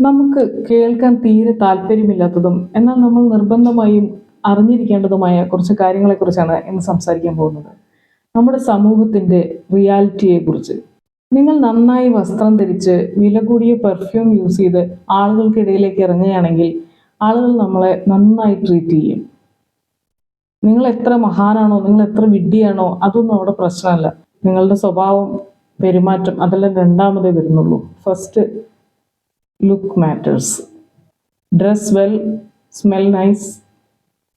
നമുക്ക് കേൾക്കാൻ തീരെ താല്പര്യമില്ലാത്തതും എന്നാൽ നമ്മൾ നിർബന്ധമായും അറിഞ്ഞിരിക്കേണ്ടതുമായ കുറച്ച് കാര്യങ്ങളെക്കുറിച്ചാണ് ഇന്ന് സംസാരിക്കാൻ പോകുന്നത്. നമ്മുടെ സമൂഹത്തിന്റെ റിയാലിറ്റിയെക്കുറിച്ച്. നിങ്ങൾ നന്നായി വസ്ത്രം ധരിച്ച് വില കൂടിയ പെർഫ്യൂം യൂസ് ചെയ്ത് ആളുകൾക്കിടയിലേക്ക് ഇറങ്ങുകയാണെങ്കിൽ ആളുകൾ നമ്മളെ നന്നായി ട്രീറ്റ് ചെയ്യും. നിങ്ങൾ എത്ര മഹാനാണോ നിങ്ങൾ എത്ര വിഡ്ഡിയാണോ അതൊന്നും അവിടെ പ്രശ്നമല്ല. നിങ്ങളുടെ സ്വഭാവം പെരുമാറ്റം അതെല്ലാം രണ്ടാമതേ വരുന്നുള്ളൂ. First look matters dress well smell nice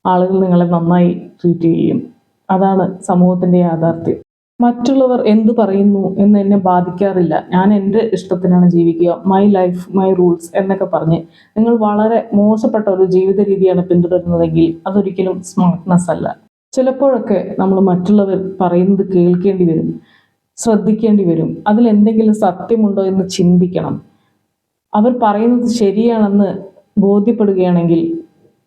ആളുകൾ നിങ്ങളെ നന്നായി ട്രീറ്റ് ചെയ്യും. അതാണ് സമൂഹത്തിന്റെ യാഥാർത്ഥ്യം. മറ്റുള്ളവർ എന്തു പറയുന്നു എന്ന് എന്നെ ബാധിക്കാറില്ല. ഞാൻ എന്റെ ഇഷ്ടത്തിനാണ് ജീവിക്കുക. മൈ ലൈഫ് മൈ റൂൾസ് എന്നൊക്കെ പറഞ്ഞ് നിങ്ങൾ വളരെ മോശപ്പെട്ട ഒരു ജീവിത രീതിയാണ് പിന്തുടരുന്നതെങ്കിൽ അതൊരിക്കലും സ്മാർട്ട്നെസ് അല്ല. ചിലപ്പോഴൊക്കെ നമ്മൾ മറ്റുള്ളവർ പറയുന്നത് കേൾക്കേണ്ടി വരും ശ്രദ്ധിക്കേണ്ടി വരും. അതിൽ എന്തെങ്കിലും സത്യമുണ്ടോ എന്ന് ചിന്തിക്കണം. അവർ പറയുന്നത് ശരിയാണെന്ന് ബോധ്യപ്പെടുകയാണെങ്കിൽ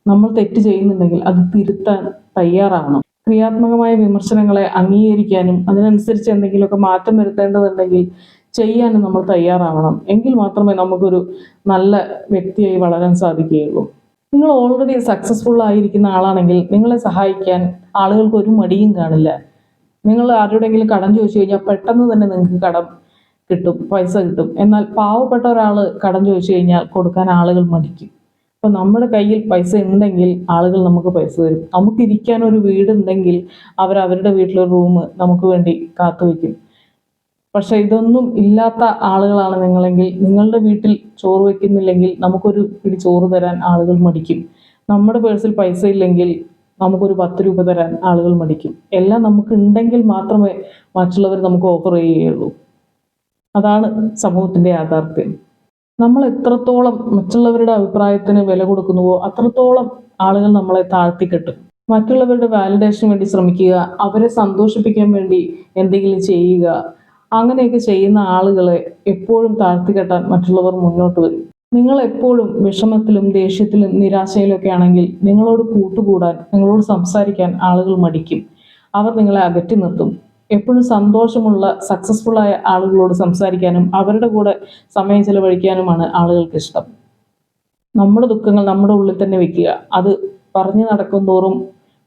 നമ്മൾ തെറ്റ് ചെയ്യുന്നുണ്ടെങ്കിൽ അത് തിരുത്താൻ തയ്യാറാവണം. ക്രിയാത്മകമായ വിമർശനങ്ങളെ അംഗീകരിക്കാനും അതിനനുസരിച്ച് എന്തെങ്കിലുമൊക്കെ മാറ്റം വരുത്തേണ്ടതുണ്ടെങ്കിൽ ചെയ്യാനും നമ്മൾ തയ്യാറാവണം. എങ്കിൽ മാത്രമേ നമുക്കൊരു നല്ല വ്യക്തിയായി വളരാൻ സാധിക്കുകയുള്ളൂ. നിങ്ങൾ ഓൾറെഡി സക്സസ്ഫുൾ ആയിരിക്കുന്ന ആളാണെങ്കിൽ നിങ്ങളെ സഹായിക്കാൻ ആളുകൾക്ക് ഒരു മടിയും കാണില്ല. നിങ്ങൾ ആരോടെങ്കിലും കടം ചോദിച്ചു കഴിഞ്ഞാൽ പെട്ടെന്ന് തന്നെ നിങ്ങൾക്ക് കടം കിട്ടും പൈസ കിട്ടും. എന്നാൽ പാവപ്പെട്ട ഒരാൾ കടം ചോദിച്ചു കഴിഞ്ഞാൽ കൊടുക്കാൻ ആളുകൾ മടിക്കും. അപ്പം നമ്മുടെ കയ്യിൽ പൈസ ഉണ്ടെങ്കിൽ ആളുകൾ നമുക്ക് പൈസ തരും. നമുക്ക് ഇരിക്കാൻ ഒരു വീടുണ്ടെങ്കിൽ അവർ അവരുടെ വീട്ടിലൊരു റൂം നമുക്ക് വേണ്ടി കാത്തുവെക്കും പക്ഷേ ഇതൊന്നും ഇല്ലാത്ത ആളുകളാണ് നിങ്ങളെങ്കിൽ. നിങ്ങളുടെ വീട്ടിൽ ചോറ് വയ്ക്കുന്നില്ലെങ്കിൽ നമുക്കൊരു പിടി ചോറ് തരാൻ ആളുകൾ മടിക്കും. നമ്മുടെ പേഴ്സിൽ പൈസ ഇല്ലെങ്കിൽ നമുക്കൊരു പത്ത് രൂപ തരാൻ ആളുകൾ മടിക്കും. എല്ലാം നമുക്ക് ഉണ്ടെങ്കിൽ മാത്രമേ മറ്റുള്ളവർ നമുക്ക് ഓഫർ ചെയ്യുകയുള്ളൂ. അതാണ് സമൂഹത്തിന്റെ യാഥാർത്ഥ്യം. നമ്മൾ എത്രത്തോളം മറ്റുള്ളവരുടെ അഭിപ്രായത്തിന് വില കൊടുക്കുന്നുവോ അത്രത്തോളം ആളുകൾ നമ്മളെ താഴ്ത്തിക്കെട്ടും. മറ്റുള്ളവരുടെ വാലിഡേഷന് വേണ്ടി ശ്രമിക്കുക അവരെ സന്തോഷിപ്പിക്കാൻ വേണ്ടി എന്തെങ്കിലും ചെയ്യുക അങ്ങനെയൊക്കെ ചെയ്യുന്ന ആളുകളെ എപ്പോഴും താഴ്ത്തിക്കെട്ടാൻ മറ്റുള്ളവർ മുന്നോട്ട് വരും. നിങ്ങൾ എപ്പോഴും വിഷമത്തിലും ദേഷ്യത്തിലും നിരാശയിലൊക്കെ ആണെങ്കിൽ നിങ്ങളോട് കൂട്ടുകൂടാൻ നിങ്ങളോട് സംസാരിക്കാൻ ആളുകൾ മടിക്കും. അവർ നിങ്ങളെ അകറ്റി നിർത്തും. എപ്പോഴും സന്തോഷമുള്ള സക്സസ്ഫുൾ ആയ ആളുകളോട് സംസാരിക്കാനും അവരുടെ കൂടെ സമയം ചെലവഴിക്കാനുമാണ് ആളുകൾക്ക് ഇഷ്ടം. നമ്മുടെ ദുഃഖങ്ങൾ നമ്മുടെ ഉള്ളിൽ തന്നെ വെക്കുക. അത് പറഞ്ഞു നടക്കും തോറും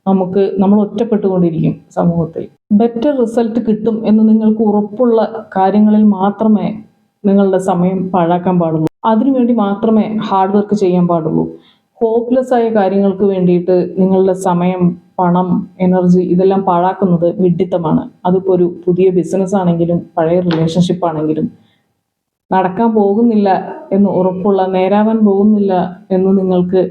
നമുക്ക് നമ്മൾ ഒറ്റപ്പെട്ടുകൊണ്ടിരിക്കും സമൂഹത്തിൽ. ബെറ്റർ റിസൾട്ട് കിട്ടും എന്ന് നിങ്ങൾക്ക് ഉറപ്പുള്ള കാര്യങ്ങളിൽ മാത്രമേ നിങ്ങളുടെ സമയം പാഴാക്കാൻ പാടുള്ളൂ. അതിനുവേണ്ടി മാത്രമേ ഹാർഡ് വർക്ക് ചെയ്യാൻ പാടുള്ളൂ. ഹോപ്പ്ലെസ് ആയ കാര്യങ്ങൾക്ക് വേണ്ടിയിട്ട് നിങ്ങളുടെ സമയം പണം എനർജി ഇതെല്ലാം പാഴാക്കുന്നത് വിഡ്ഢിത്തമാണ്. അതിപ്പോൾ ഒരു പുതിയ ബിസിനസ് ആണെങ്കിലും പഴയ റിലേഷൻഷിപ്പ് ആണെങ്കിലും നടക്കാൻ പോകുന്നില്ല എന്ന് ഉറപ്പുള്ള നേരാവാൻ പോകുന്നില്ല എന്ന് നിങ്ങൾക്ക്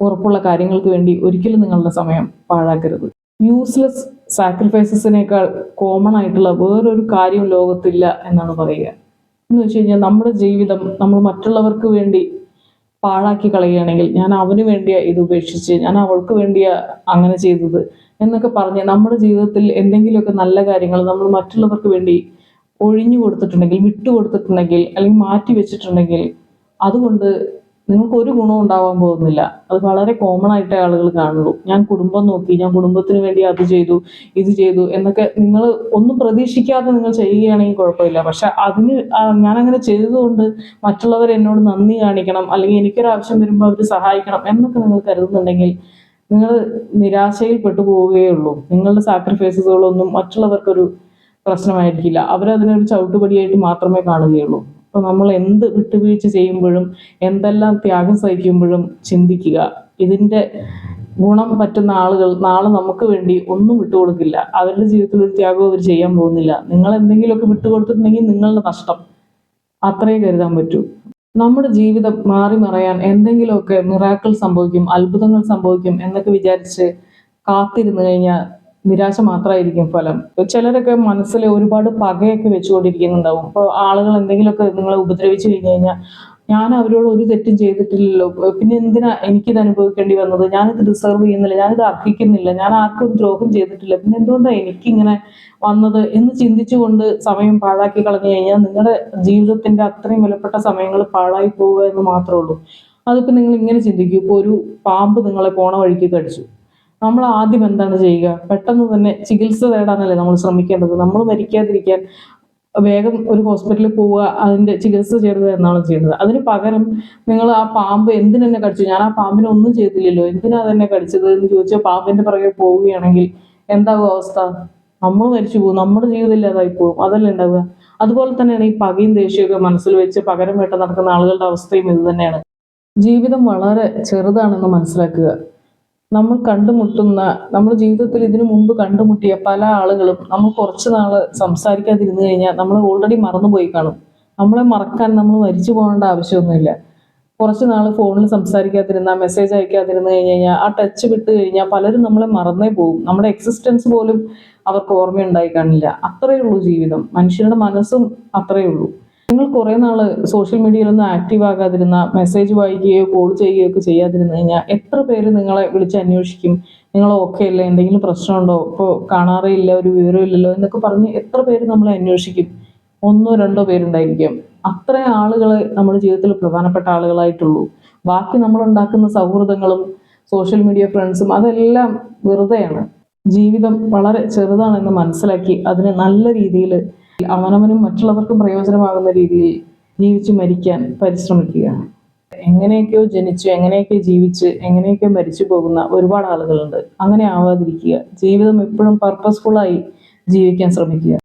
ഉറപ്പുള്ള കാര്യങ്ങൾക്ക് വേണ്ടി ഒരിക്കലും നിങ്ങളുടെ സമയം പാഴാക്കരുത്. യൂസ്ലെസ് സാക്രിഫൈസസിനേക്കാൾ കോമൺ ആയിട്ടുള്ള വേറൊരു കാര്യം ലോകത്തില്ല എന്നാണ് പറയുക. എന്ന് വെച്ച് കഴിഞ്ഞാൽ നമ്മുടെ ജീവിതം നമ്മൾ മറ്റുള്ളവർക്ക് വേണ്ടി പാഴാക്കി കളയുകയാണെങ്കിൽ ഞാൻ അവന് വേണ്ടിയ ഇത് ഉപേക്ഷിച്ച് ഞാൻ അവൾക്ക് വേണ്ടിയ അങ്ങനെ ചെയ്തത് എന്നൊക്കെ പറഞ്ഞ് നമ്മുടെ ജീവിതത്തിൽ എന്തെങ്കിലുമൊക്കെ നല്ല കാര്യങ്ങൾ നമ്മൾ മറ്റുള്ളവർക്ക് വേണ്ടി ഒഴിഞ്ഞു കൊടുത്തിട്ടുണ്ടെങ്കിൽ വിട്ടുകൊടുത്തിട്ടുണ്ടെങ്കിൽ അല്ലെങ്കിൽ മാറ്റി വെച്ചിട്ടുണ്ടെങ്കിൽ അതുകൊണ്ട് നിങ്ങൾക്ക് ഒരു ഗുണവും ഉണ്ടാവാൻ പോകുന്നില്ല. അത് വളരെ കോമൺ ആയിട്ടേ ആളുകൾ കാണുള്ളൂ. ഞാൻ കുടുംബം നോക്കി ഞാൻ കുടുംബത്തിന് വേണ്ടി അത് ചെയ്തു ഇത് ചെയ്തു എന്നൊക്കെ നിങ്ങൾ ഒന്നും പ്രതീക്ഷിക്കാതെ നിങ്ങൾ ചെയ്യുകയാണെങ്കിൽ കുഴപ്പമില്ല. പക്ഷെ അതിന് ഞാൻ അങ്ങനെ ചെയ്തതുകൊണ്ട് മറ്റുള്ളവർ എന്നോട് നന്ദി കാണിക്കണം അല്ലെങ്കിൽ എനിക്കൊരു ആവശ്യം വരുമ്പോൾ അവർ സഹായിക്കണം എന്നൊക്കെ നിങ്ങൾ കരുതുന്നുണ്ടെങ്കിൽ നിങ്ങൾ നിരാശയിൽ പെട്ടു പോവുകയുള്ളൂ നിങ്ങളുടെ സാക്രിഫൈസുകളൊന്നും മറ്റുള്ളവർക്കൊരു പ്രശ്നമായിരിക്കില്ല. അവരതിനൊരു ചവിട്ടുപടിയായിട്ട് മാത്രമേ കാണുകയുള്ളൂ. അപ്പോൾ നമ്മൾ എന്ത് വിട്ടുവീഴ്ച ചെയ്യുമ്പോഴും എന്തെല്ലാം ത്യാഗം സഹിക്കുമ്പോഴും ചിന്തിക്കുക. ഇതിന്റെ ഗുണം പറ്റുന്ന ആളുകൾ നാളെ നമുക്ക് വേണ്ടി ഒന്നും വിട്ടുകൊടുക്കില്ല. അവരുടെ ജീവിതത്തിൽ ഒരു ത്യാഗവും അവർ ചെയ്യാൻ പോകുന്നില്ല. നിങ്ങൾ എന്തെങ്കിലുമൊക്കെ വിട്ടുകൊടുത്തിട്ടുണ്ടെങ്കിൽ നിങ്ങളുടെ നഷ്ടം. അത്രയും കരുതാൻ പറ്റൂ. നമ്മുടെ ജീവിതം മാറി മറയാൻ എന്തെങ്കിലുമൊക്കെ മിറാക്കിൾ സംഭവിക്കും അത്ഭുതങ്ങൾ സംഭവിക്കും എന്നൊക്കെ വിചാരിച്ച് കാത്തിരുന്നു കഴിഞ്ഞാൽ നിരാശ മാത്രമായിരിക്കും ഫലം. ചിലരൊക്കെ മനസ്സിൽ ഒരുപാട് പകയൊക്കെ വെച്ചുകൊണ്ടിരിക്കുന്നുണ്ടാവും. അപ്പോൾ ആളുകൾ എന്തെങ്കിലുമൊക്കെ നിങ്ങളെ ഉപദ്രവിച്ചു കഴിഞ്ഞു കഴിഞ്ഞാൽ ഞാൻ അവരോട് ഒരു തെറ്റും ചെയ്തിട്ടില്ലല്ലോ. പിന്നെ എന്തിനാ എനിക്കിത് അനുഭവിക്കേണ്ടി വന്നത്? ഞാനിത് ഡിസർവ് ചെയ്യുന്നില്ല. ഞാനിത് അർഹിക്കുന്നില്ല. ഞാൻ ആർക്കും ദ്രോഹം ചെയ്തിട്ടില്ല. പിന്നെ എന്തുകൊണ്ടാണ് എനിക്കിങ്ങനെ വന്നത് എന്ന് ചിന്തിച്ചുകൊണ്ട് സമയം പാഴാക്കി കളഞ്ഞു കഴിഞ്ഞാൽ നിങ്ങളുടെ ജീവിതത്തിന്റെ അത്രയും വിലപ്പെട്ട സമയങ്ങൾ പാഴായി പോവുക എന്ന് മാത്രമേ ഉള്ളൂ. അതിപ്പോൾ നിങ്ങൾ ഇങ്ങനെ ചിന്തിക്കൂ. ഇപ്പോൾ ഒരു പാമ്പ് നിങ്ങളെ പോണ വഴിക്ക് കടിച്ചു. നമ്മൾ ആദ്യം എന്താണ് ചെയ്യുക? പെട്ടെന്ന് തന്നെ ചികിത്സ തേടാനല്ലേ നമ്മൾ ശ്രമിക്കേണ്ടത്? നമ്മൾ മരിക്കാതിരിക്കാൻ വേഗം ഒരു ഹോസ്പിറ്റലിൽ പോവുക അതിന്റെ ചികിത്സ ചെയ്യരുത് എന്നാണ് ചെയ്യുന്നത്. അതിന് പകരം നിങ്ങൾ ആ പാമ്പ് എന്തിനെന്നെ കടിച്ചു? ഞാൻ ആ പാമ്പിനെ ഒന്നും ചെയ്തില്ലല്ലോ. എന്തിനാ തന്നെ കടിച്ചത് എന്ന് ചോദിച്ചാൽ പാമ്പിന്റെ പുറകെ പോവുകയാണെങ്കിൽ എന്താകും അവസ്ഥ? നമ്മൾ മരിച്ചു പോകും. നമ്മുടെ ജീവിതം ഇല്ലാതായി പോകും. അതല്ലേ ഉണ്ടാവുക? അതുപോലെ തന്നെയാണ് ഈ പകയും ദേഷ്യമൊക്കെ മനസ്സിൽ വെച്ച് പകരം വേട്ട നടക്കുന്ന ആളുകളുടെ അവസ്ഥയും ഇത് തന്നെയാണ്. ജീവിതം വളരെ ചെറുതാണെന്ന് മനസ്സിലാക്കുക. നമ്മൾ കണ്ടുമുട്ടുന്ന നമ്മൾ ജീവിതത്തിൽ ഇതിനു മുമ്പ് കണ്ടുമുട്ടിയ പല ആളുകളും നമ്മൾ കുറച്ച് നാൾ സംസാരിക്കാതിരുന്നു കഴിഞ്ഞാൽ നമ്മൾ ഓൾറെഡി മറന്നുപോയി കാണും. നമ്മളെ മറക്കാൻ നമ്മൾ മരിച്ചു പോകേണ്ട ആവശ്യമൊന്നുമില്ല. കുറച്ച് നാൾ ഫോണിൽ സംസാരിക്കാതിരുന്ന മെസ്സേജ് അയക്കാതിരുന്നു കഴിഞ്ഞ് കഴിഞ്ഞാൽ ആ ടച്ച് വിട്ട് കഴിഞ്ഞാൽ പലരും നമ്മളെ മറന്നേ പോകും. നമ്മുടെ എക്സിസ്റ്റൻസ് പോലും അവർക്ക് ഓർമ്മയുണ്ടായി കാണില്ല. അത്രയേ ഉള്ളൂ ജീവിതം. മനുഷ്യരുടെ മനസ്സും അത്രയേ ഉള്ളൂ. നിങ്ങൾ കുറേ നാൾ സോഷ്യൽ മീഡിയയിലൊന്നും ആക്റ്റീവ് ആകാതിരുന്ന മെസ്സേജ് വായിക്കുകയോ കോൾ ചെയ്യുകയോ ഒക്കെ ചെയ്യാതിരുന്നു കഴിഞ്ഞാൽ എത്ര പേര് നിങ്ങളെ വിളിച്ച് അന്വേഷിക്കും? നിങ്ങൾ ഓക്കെ അല്ലേ? എന്തെങ്കിലും പ്രശ്നമുണ്ടോ? ഇപ്പോൾ കാണാറേ ഇല്ല ഒരു വിവരം ഇല്ലല്ലോ എന്നൊക്കെ പറഞ്ഞ് എത്ര പേര് നമ്മളെ അന്വേഷിക്കും? ഒന്നോ രണ്ടോ പേരുണ്ടായിരിക്കും. അത്ര ആളുകൾ നമ്മുടെ ജീവിതത്തിൽ പ്രധാനപ്പെട്ട ആളുകളായിട്ടുള്ളൂ. ബാക്കി നമ്മൾ ഉണ്ടാക്കുന്ന സൗഹൃദങ്ങളും സോഷ്യൽ മീഡിയ ഫ്രണ്ട്സും അതെല്ലാം വെറുതെയാണ്. ജീവിതം വളരെ ചെറുതാണെന്ന് മനസ്സിലാക്കി അതിനെ നല്ല രീതിയിൽ അവനവനും മറ്റുള്ളവർക്കും പ്രയോജനമാകുന്ന രീതിയിൽ ജീവിച്ച് മരിക്കാൻ പരിശ്രമിക്കുക എങ്ങനെയൊക്കെയോ ജനിച്ചു എങ്ങനെയൊക്കെ ജീവിച്ച് എങ്ങനെയൊക്കെ മരിച്ചു പോകുന്ന ഒരുപാട് ആളുകളുണ്ട്. അങ്ങനെ ആവാതിരിക്കുക. ജീവിതം എപ്പോഴും പർപ്പസ്ഫുള്ളായി ജീവിക്കാൻ ശ്രമിക്കുക.